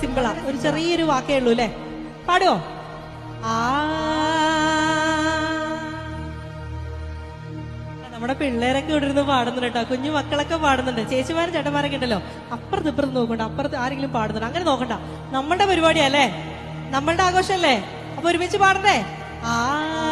സിമ്പിളാ ഒരു ചെറിയൊരു വാക്കേ ഉള്ളൂ അല്ലേ? പാടുവോ? ആ. നമ്മുടെ പിള്ളേരൊക്കെ ഇവിടെ ഇരുന്ന് പാടുന്നുണ്ട് കേട്ടോ. കുഞ്ഞു മക്കളൊക്കെ പാടുന്നുണ്ട്. ചേച്ചിമാരും ചേട്ടന്മാരൊക്കെ ഉണ്ടല്ലോ. അപ്പുറത്ത് ഇപ്പുറത്ത് നോക്കണ്ട. അപ്പുറത്ത് ആരെങ്കിലും പാടുന്നുണ്ട്. അങ്ങനെ നോക്കണ്ട. നമ്മളുടെ പരിപാടിയല്ലേ നമ്മളുടെ ആഘോഷമല്ലേ? അപ്പൊ ഒരുമിച്ച് പാടണ്ടേ? ആ.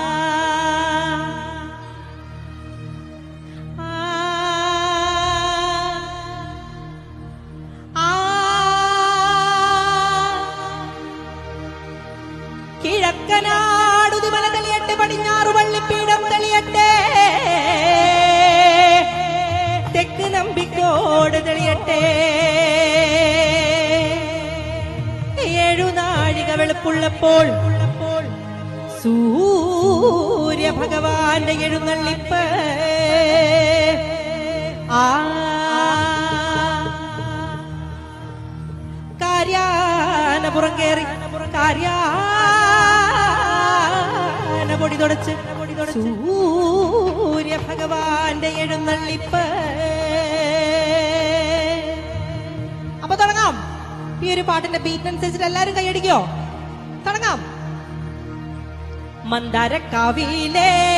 തെളിയട്ടെ ഏഴുനാഴിക വെളുപ്പുള്ളപ്പോൾ സൂര്യ ഭഗവാന്റെ എഴുന്നള്ളിപ്പ്. ആ കാര്യാനപുറം കയറി കാര്യാന പൊടി തുടച്ച് സൂര്യ ഭഗവാന്റെ എഴുന്നള്ളിപ്പ്. അപ്പൊ തുടങ്ങാം. ഈ ഒരു പാട്ടിന്റെ ബീറ്റ് അനുസരിച്ചിട്ട് എല്ലാരും കൈയടിക്കോ? തുടങ്ങാം. മന്ദാരക്കാവിലെ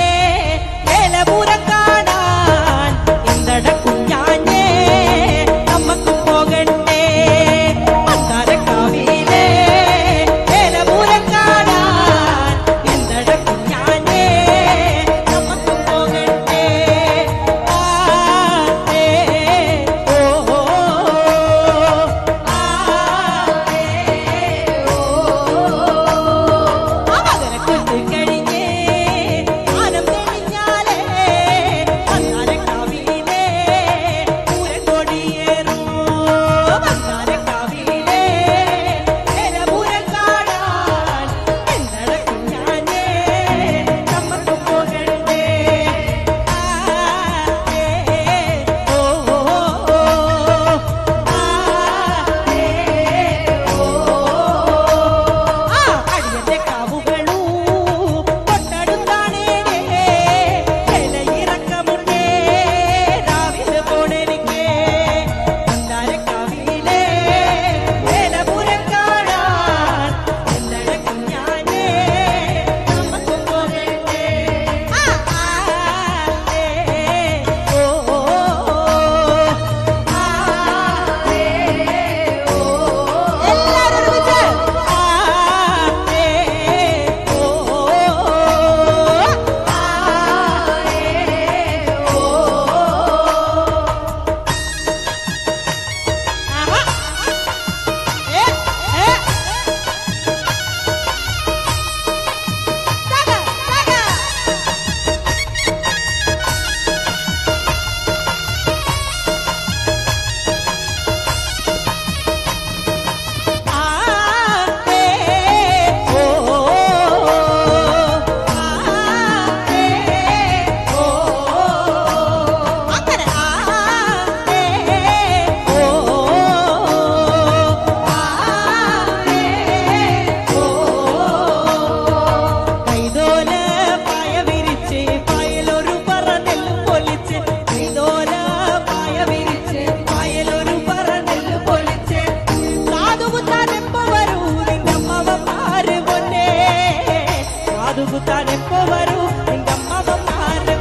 எப்போ வரும் எங்க அம்மாவும் மாறும்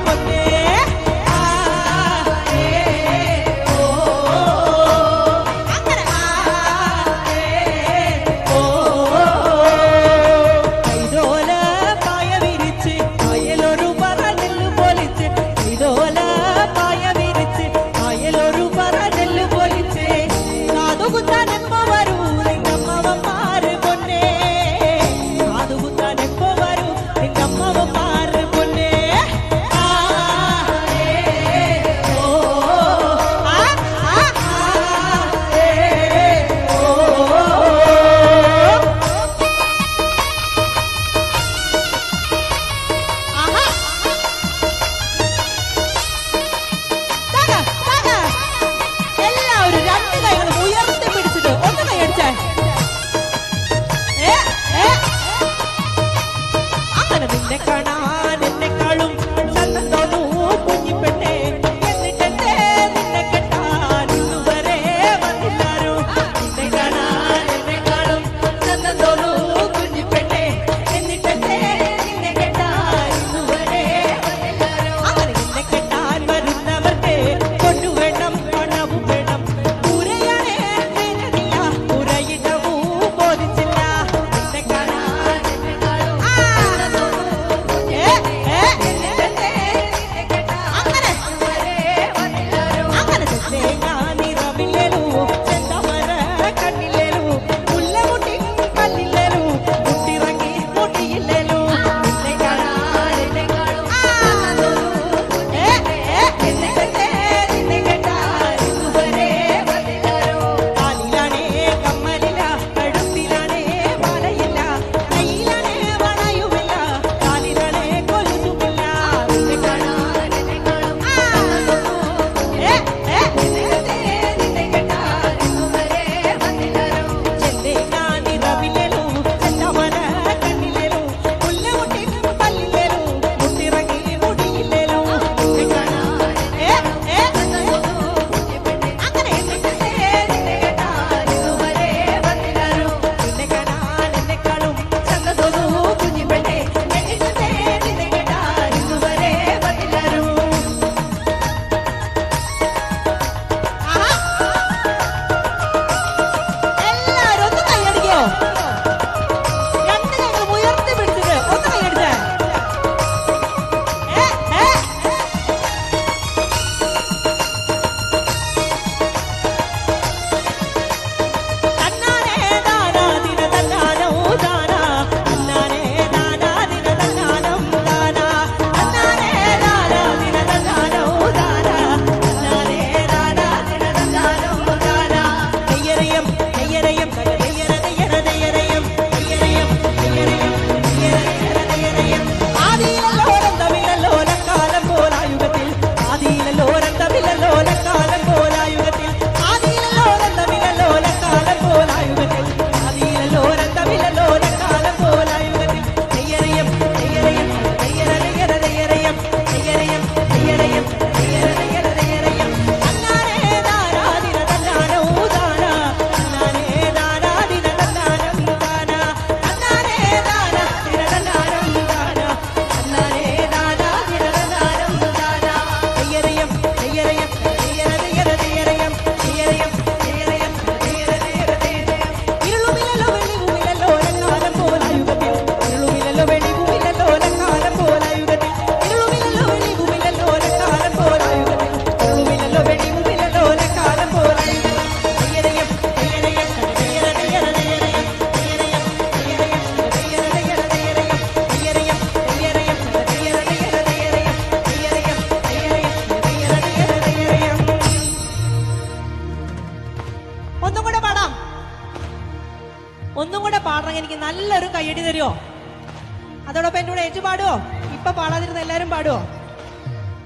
എല്ലാരും പാടുവോ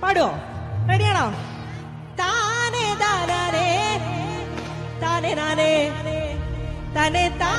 പാടുവോ റെഡിയാണോ താനേ താനേ താനേ താനേ താനേ താ